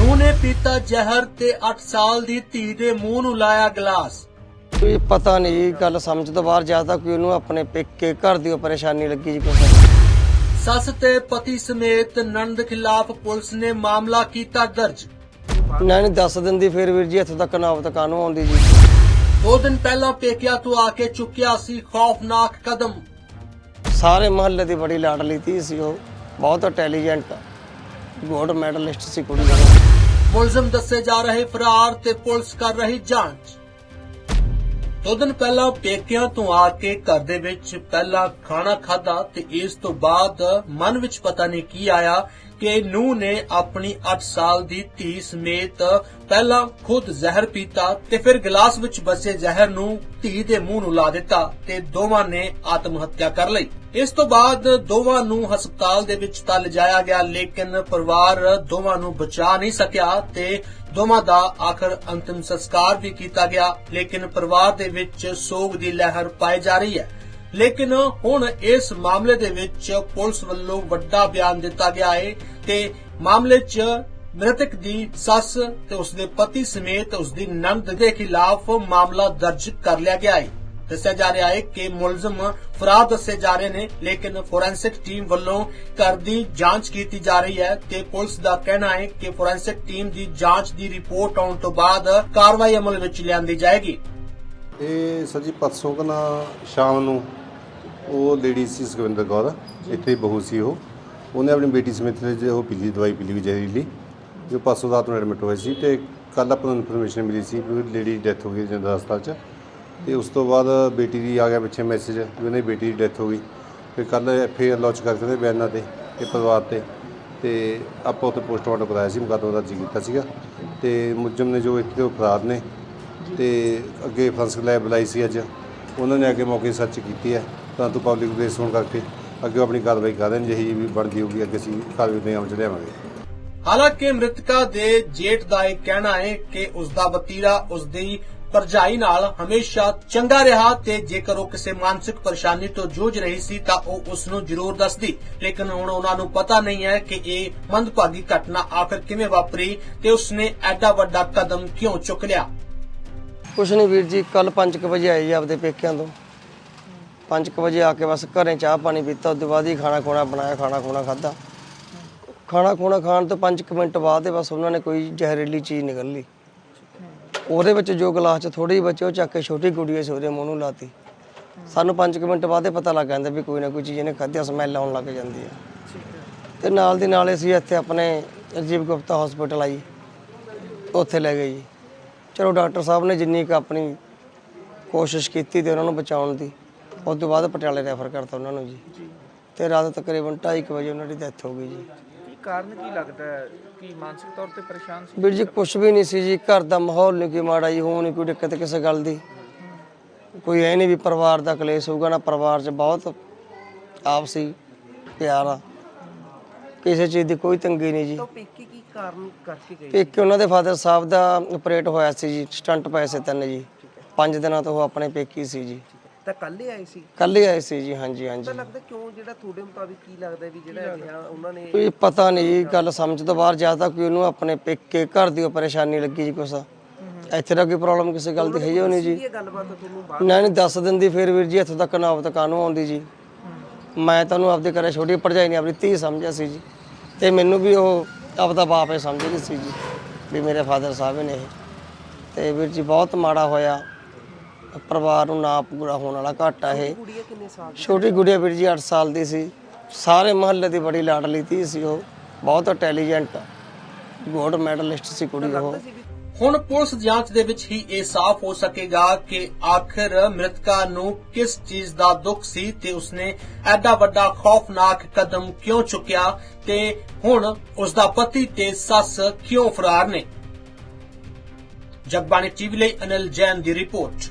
ਨੂੰ ਨੇ ਪੀਤਾ ਜ਼ਹਿਰ ਤੇ 8 ਸਾਲ ਦੀ ਧੀ ਦੇ ਮੂੰਹ ਨੂੰ ਲਾਇਆ ਗਲਾਸ। ਕੋਈ ਪਤਾ ਨਹੀਂ ਗੱਲ ਸਮਝ ਤੋਂ ਬਾਹਰ ਜ਼ਿਆਦਾ ਕੋਈ ਉਹਨੂੰ ਆਪਣੇ ਪੇਕੇ ਘਰ ਦੀ ਪਰੇਸ਼ਾਨੀ ਲੱਗੀ ਜੀ ਕੁਛ ਸੱਸ ਤੇ ਪਤੀ ਸਮੇਤ ਨਣਦ ਖਿਲਾਫ ਪੁਲਿਸ ਨੇ ਮਾਮਲਾ ਕੀਤਾ ਦਰਜ। ਨਾ ਨਹੀਂ ਦੱਸ ਦਿੰਦੀ ਫਿਰ ਵੀਰ ਜੀ ਇੱਥੋਂ ਤੱਕ ਨਾਵਤ ਕਾਨੂੰ ਆਉਂਦੀ ਜੀ। ਦੋ ਦਿਨ ਪਹਿਲਾਂ ਪੇਕਿਆ ਤੋਂ ਆ ਕੇ ਚੁੱਕਿਆ ਸੀ ਖੌਫਨਾਕ ਕਦਮ। ਸਾਰੇ ਮਹੱਲੇ ਦੀ ਬੜੀ ਲਾਡਲੀ ਧੀ ਸੀ ਉਹ ਬਹੁਤ ਇੰਟੈਲੀਜੈਂਟ ਗੋਲਡ ਮੈਡਲਿਸਟ ਸੀ ਕੁੜੀ ਦਾ। ਮੁਲਜ਼ਮ ਦੱਸੇ ਜਾ ਰਹੇ ਫਰਾਰ ਤੇ ਪੁਲਿਸ ਕਰ ਰਹੀ ਜਾਂਚ। ਦੋ ਦਿਨ ਪਹਿਲਾਂ ਪੇਕਿਆਂ ਤੋਂ ਆ ਕੇ ਘਰ ਦੇ ਵਿੱਚ ਪਹਿਲਾਂ ਖਾਣਾ ਖਾਧਾ ਤੇ ਇਸ ਤੋਂ ਬਾਅਦ ਮਨ ਵਿੱਚ ਪਤਾ ਨਹੀਂ ਕੀ ਆਇਆ ਕਿ ਨੂੰ ਨੇ ਆਪਣੀ 8 ਸਾਲ ਦੀ ਧੀ ਸਮੇਤ ਪਹਿਲਾਂ ਖੁਦ ਜ਼ਹਿਰ ਪੀਤਾ ਤੇ ਫਿਰ ਗਲਾਸ ਵਿੱਚ ਬਸੇ ਜ਼ਹਿਰ ਨੂੰ ਧੀ ਦੇ ਮੂੰਹ ਨੂੰ ਲਾ ਦਿੱਤਾ ਤੇ ਦੋਵਾਂ ਨੇ ਆਤਮ ਹੱਤਿਆ ਕਰ ਲਈ। ਇਸ ਤੋਂ ਬਾਅਦ ਦੋਵਾਂ ਨੂੰ ਹਸਪਤਾਲ ਦੇ ਵਿੱਚ ਤਾਂ ਲਿਜਾਇਆ ਗਿਆ, ਲੇਕਿਨ ਪਰਿਵਾਰ ਦੋਵਾਂ ਨੂੰ ਬਚਾ ਨਹੀਂ ਸਕਿਆ ਤੇ ਦੋਵਾਂ ਦਾ ਆਖਰ ਅੰਤਿਮ ਸੰਸਕਾਰ ਵੀ ਕੀਤਾ ਗਿਆ। ਲੇਕਿਨ ਪਰਿਵਾਰ ਦੇ ਵਿੱਚ ਸੋਗ ਦੀ ਲਹਿਰ ਪਾਈ ਜਾ ਰਹੀ ਹੈ। ਲੇਕਿਨ ਹੁਣ ਇਸ ਮਾਮਲੇ ਦੇ ਵਿੱਚ ਪੁਲਿਸ ਵੱਲੋਂ ਵੱਡਾ ਬਿਆਨ ਦਿੱਤਾ ਗਿਆ ਹੈ ਤੇ ਮਾਮਲੇ 'ਚ ਮ੍ਰਿਤਕ ਦੀ ਸੱਸ ਤੇ ਉਸਦੇ ਪਤੀ ਸਮੇਤ ਉਸਦੀ ਨੰਦ ਦੇ ਖਿਲਾਫ ਮਾਮਲਾ ਦਰਜ ਕਰ ਲਿਆ ਗਿਆ ਹੈ ਦੱਸਿਆ ਜਾ ਰਿਹਾ ਹੈ ਕਿ ਮੁਲਜ਼ਮ ਫਰਾਰ ਦੱਸੇ ਜਾ ਰਹੇ ਨੇ ਲੇਕਿਨ ਫੋਰੈਂਸਿਕ ਟੀਮ ਵੱਲੋਂ ਘਰ ਦੀ ਜਾਂਚ ਕੀਤੀ ਜਾ ਰਹੀ ਹੈ ਤੇ ਪੁਲਿਸ ਦਾ ਕਹਿਣਾ ਹੈ ਕਿ ਫੋਰੈਂਸਿਕ ਟੀਮ ਦੀ ਜਾਂਚ ਦੀ ਰਿਪੋਰਟ ਆਉਣ ਤੋਂ ਬਾਅਦ ਕਾਰਵਾਈ ਅਮਲ ਵਿੱਚ ਲਿਆਂਦੀ ਜਾਏਗੀ। ਇਹ ਸਰ ਜੀ ਪਰਸੋਂ ਕਨਾ ਸ਼ਾਮ ਨੂੰ ਉਹ ਲੇਡੀ ਸੀ ਸੁਖਵਿੰਦਰ ਕੌਰ ਇੱਥੇ ਬਹੂ ਸੀ ਉਹ। ਉਹਨੇ ਆਪਣੀ ਬੇਟੀ ਸਮੇਤ ਜੇ ਉਹ ਪੀਲੀ ਦਵਾਈ ਪੀ ਲਈ ਜ਼ਹਿਰੀਲੀ ਜੋ ਪਰਸੋਂ ਰਾਤ ਨੂੰ ਐਡਮਿਟ ਹੋਏ ਸੀ ਤੇ ਕੱਲ ਆਪਾਂ ਨੂੰ ਇਨਫੋਰਮੇਸ਼ਨ ਮਿਲੀ ਸੀ ਵੀ ਲੇਡੀ ਡੈਥ ਹੋ ਗਈ ਜਿੰਦਾ ਹਸਪਤਾਲ 'ਚ। ਤੇ ਉਸ ਤੋਂ ਬਾਅਦ ਬੇਟੀ ਦੀ ਆ ਗਿਆ ਪਿੱਛੇ ਮੈਸੇਜ, ਵੀ ਉਹਨੇ ਬੇਟੀ ਦੀ ਡੈਥ ਹੋ ਗਈ। ਫਿਰ ਕੱਲ ਐਫ ਲਾਂਚ ਕਰਕੇ ਉਹਦੇ ਬਿਆਨਾਂ ਤੇ ਇਹ ਪਰਿਵਾਰ ਤੇ ਤੇ ਆਪਾਂ ਉੱਥੇ ਪੋਸਟਮਾਰਟਮ ਕਰਾਇਆ ਸੀ, ਮੁਕੱਦਮਾ ਦਰਜ ਕੀਤਾ ਸੀਗਾ। ਤੇ ਮੁਲਜ਼ਮ ਨੇ ਜੋ ਇੱਥੇ ਉਹ ਫਰਾਰ ਨੇ, ਤੇ ਅੱਗੇ ਫਰਾਂਸਿਕ ਲੈਬ ਬੁਲਾਈ ਸੀ ਅੱਜ। ਉਹਨਾਂ ਨੇ ਅੱਗੇ ਮੌਕੇ ਸਰਚ ਕੀਤੀ ਹੈ, ਤਾਂ ਤੋਂ ਪਬਲਿਕ ਪਲੇਸ ਹੋਣ ਕਰਕੇ ਅੱਗੇ ਆਪਣੀ ਕਾਰਵਾਈ ਕਰ ਰਹੇ ਨੇ, ਜਿਹੀ ਵੀ ਬਣਦੀ ਹੋਊਗੀ, ਅੱਗੇ ਅਸੀਂ ਕਾਰਵਾਈ ਦੇ ਆਮ ਚ ਲਿਆਵਾਂਗੇ। ਹਾਲਾਂਕਿ ਮ੍ਰਿਤਕਾ ਦੇ ਜੇਠ ਦਾ ਇਹ ਕਹਿਣਾ ਹੈ ਕਿ ਉਸ ਦਾ ਵਤੀਰਾ ਉਸ ਦੀ ਪਰਜਾਈ ਨਾਲ ਹਮੇਸ਼ਾ ਚੰਗਾ ਰਿਹਾ ਤੇ ਜੇਕਰ ਉਹ ਕਿਸੇ ਮਾਨਸਿਕ ਪਰੇਸ਼ਾਨੀ ਤੋਂ ਜੂਝ ਰਹੀ ਸੀ ਤਾਂ ਉਹ ਉਸ ਨੂੰ ਜ਼ਰੂਰ ਦੱਸਦੀ। ਲੇਕਿਨ ਹੁਣ ਉਹਨਾਂ ਨੂੰ ਪਤਾ ਨਹੀਂ ਹੈ ਕਿ ਇਹ ਮੰਦਭਾਗੀ ਘਟਨਾ ਆਖਰ ਕਿਵੇਂ ਵਾਪਰੀ ਤੇ ਉਸਨੇ ਐਡਾ ਵੱਡਾ ਕਦਮ ਕਿਉਂ ਚੁੱਕ ਲਿਆ? ਕੁਛ ਨਹੀਂ ਵੀਰ ਜੀ ਕੱਲ 5:00 ਵਜੇ ਆਏ ਜੀ ਆਪਦੇ ਪੇਕਿਆਂ ਤੋਂ। 5:00 ਵਜੇ ਆ ਕੇ ਬਸ ਘਰੇ ਚਾਹ ਪਾਣੀ ਪੀਤਾ ਉਸ ਤੋਂ ਬਾਅਦ ਹੀ ਖਾਣਾ ਖੋਣਾ ਬਣਾਇਆ, ਖਾਣਾ ਖੋਣਾ ਖਾਦਾ ਖਾਣਾ ਖੋਣਾ ਖਾਣ ਤੋਂ 5 ਮਿੰਟ ਬਾਅਦ ਬਸ ਉਹਨਾਂ ਨੇ ਕੋਈ ਜ਼ਹਿਰੀਲੀ ਚੀਜ਼ ਨਿਕਲ ਲਈ। ਉਹਦੇ ਵਿੱਚ ਜੋ ਗਲਾਸ 'ਚ ਥੋੜੀ ਜਿਹੀ ਬਚੀ, ਉਹ ਚੱਕ ਕੇ ਛੋਟੀ ਕੁੜੀ ਸੀ ਉਹਦੇ ਮੂੰਹ ਨੂੰ ਲਾਤੀ। ਸਾਨੂੰ 5 ਮਿੰਟ ਬਾਅਦ ਹੀ ਪਤਾ ਲੱਗ ਜਾਂਦਾ ਵੀ ਕੋਈ ਨਾ ਕੋਈ ਚੀਜ਼ ਇਹਨੇ ਖਾਧੀ ਸਮੈਲ ਆਉਣ ਲੱਗ ਜਾਂਦੀ ਹੈ ਤੇ ਨਾਲ ਦੀ ਨਾਲ ਅਸੀਂ ਇੱਥੇ ਆਪਣੇ ਰਜੀਵ ਗੁਪਤਾ ਹਸਪੀਟਲ ਆਈ, ਉੱਥੇ ਲੈ ਗਏ ਜੀ। ਚਲੋ ਡਾਕਟਰ ਸਾਹਿਬ ਨੇ ਜਿੰਨੀ ਕੁ ਆਪਣੀ ਕੋਸ਼ਿਸ਼ ਕੀਤੀ ਤੇ ਉਹਨਾਂ ਨੂੰ ਬਚਾਉਣ ਦੀ, ਉਸ ਤੋਂ ਬਾਅਦ ਪਟਿਆਲੇ ਰੈਫਰ ਕਰਤਾ ਉਹਨਾਂ ਨੂੰ ਜੀ। ਤੇ ਰਾਤ ਤਕਰੀਬਨ 2:30 ਵਜੇ ਉਹਨਾਂ ਦੀ ਡੈਥ ਹੋ ਗਈ ਜੀ। ਕਾਰਨ ਕੀ ਲੱਗਦਾ ਹੈ? ਕਿ ਮਾਨਸਿਕ ਤੌਰ ਤੇ ਪਰੇਸ਼ਾਨ ਸੀ? ਵੀਰ ਜੀ ਕੁਝ ਵੀ ਨਹੀਂ ਸੀ ਜੀ ਘਰ ਦਾ ਮਾਹੌਲ ਨਹੀਂ ਕੋਈ ਮਾੜਾ ਜੀ ਹੋ ਨਹੀਂ ਕੋਈ ਦਿੱਕਤ ਕਿਸੇ ਗੱਲ ਦੀ। ਕੋਈ ਐ ਨਹੀਂ ਵੀ ਪਰਿਵਾਰ ਦਾ ਕਲੇਸ਼ ਹੋਊਗਾ ਨਾ ਪਰਿਵਾਰ 'ਚ ਬਹੁਤ ਆਪਸੀ ਪਿਆਰ ਆ। ਕਿਸੇ ਚੀਜ਼ ਦੀ ਕੋਈ ਤੰਗੀ ਨਹੀਂ ਜੀ। ਪੇਕੇ ਕੀ ਕਾਰਨ ਕਰਕੇ ਗਈ ਇੱਕ ਉਹਨਾਂ ਦੇ ਫਾਦਰ ਸਾਹਿਬ ਦਾ ਆਪਰੇਟ ਹੋਇਆ ਸੀ ਜੀ ਸਟੰਟ ਪਏ ਸੀ ਤਿੰਨ ਜੀ। ਪੰਜ ਦਿਨਾਂ ਤੋਂ ਉਹ ਆਪਣੇ ਪੇਕੀ ਸੀ ਜੀ। ਤਾਂ ਕੱਲ ਹੀ ਆਏ ਸੀ। ਕੱਲ ਹੀ ਆਏ ਸੀ ਜੀ ਹਾਂਜੀ ਹਾਂਜੀ। ਤਾਂ ਲੱਗਦਾ ਕਿਉਂ ਜਿਹੜਾ ਤੁਹਾਡੇ ਮੁਤਾਬਿਕ ਕੀ ਲੱਗਦਾ ਵੀ ਜਿਹੜਾ ਅਜਿਹਾ ਉਹਨਾਂ ਨੇ ਕੋਈ ਪਤਾ ਨਹੀਂ ਜੀ ਗੱਲ ਸਮਝ ਤੋਂ ਬਾਹਰ ਜ਼ਿਆਦਾ ਕੋਈ ਉਹਨੂੰ ਆਪਣੇ ਪੇਕੇ ਘਰ ਦੀ ਪਰੇਸ਼ਾਨੀ ਲੱਗੀ ਜੀ ਕੁਛ ਇੱਥੇ ਦਾ ਕੋਈ ਪ੍ਰੋਬਲਮ ਕਿਸੇ ਗੱਲ ਦੀ ਹੈ ਹੀ ਨਹੀਂ ਜੀ। ਇਹ ਗੱਲਬਾਤ ਤੁਹਾਨੂੰ ਬਾਅਦ ਨਾ ਨਹੀਂ ਦੱਸ ਦਿੰਦੀ ਫਿਰ ਵੀਰ ਜੀ ਇੱਥੋਂ ਤੱਕ ਨਾਵਤ ਕਾਨੂੰ ਆਉਂਦੀ ਜੀ। ਮੈਂ ਤੁਹਾਨੂੰ ਆਪਦੇ ਘਰੇ ਛੋਟੀ ਭਰਜਾਈ ਨਹੀਂ ਆਪਣੀ ਧੀ ਸਮਝਿਆ ਸੀ ਜੀ। ਤੇ ਮੈਨੂੰ ਵੀ ਉਹ ਆਪਦਾ ਬਾਪ ਹੀ ਸਮਝਦੀ ਸੀ ਜੀ ਵੀ ਮੇਰੇ ਫਾਦਰ ਸਾਹਿਬ ਨੇ ਇਹ। ਤੇ ਵੀਰ ਜੀ ਬਹੁਤ ਮਾੜਾ ਹੋਇਆ। ਪਰਿਵਾਰ ਨੂੰ ਨਾ ਪੂਰਾ ਹੋਣ ਵਾਲਾ ਘਾਟਾ ਇਹ। ਕੁੜੀਆਂ ਕਿੰਨੇ ਸਾਲ ਛੋਟੀ ਗੁੜੀਆ ਵੀਰ ਜੀ 8 ਸਾਲ ਦੀ ਸੀ। ਸਾਰੇ ਮਹੱਲੇ ਦੀ ਬੜੀ ਲਾਡਲੀ ਧੀ ਸੀ ਉਹ। ਬਹੁਤ ਇੰਟੈਲੀਜੈਂਟ ਗੋਲਡ ਮੈਡਲਿਸਟ ਸੀ ਕੁੜੀ ਉਹ। ਹੁਣ ਪੁਲਿਸ ਜਾਂਚ ਦੇ ਵਿੱਚ ਹੀ ਇਹ ਸਾਫ਼ ਹੋ ਸਕੇਗਾ ਕਿ ਆਖਰ ਮ੍ਰਿਤਕਾ ਨੂੰ ਕਿਸ ਚੀਜ਼ ਦਾ ਦੁੱਖ ਸੀ ਤੇ ਉਸਨੇ ਐਡਾ ਵੱਡਾ ਖੌਫਨਾਕ ਕਦਮ ਕਿਉਂ ਚੁੱਕਿਆ ਤੇ ਹੁਣ ਉਸ ਦਾ ਪਤੀ ਤੇ ਸੱਸ ਕਿਉਂ ਫਰਾਰ ਨੇ? ਜਗਬਾਣੀ ਟੀਵੀ ਲਈ ਅਨਿਲ ਜੈਨ ਦੀ ਰਿਪੋਰਟ।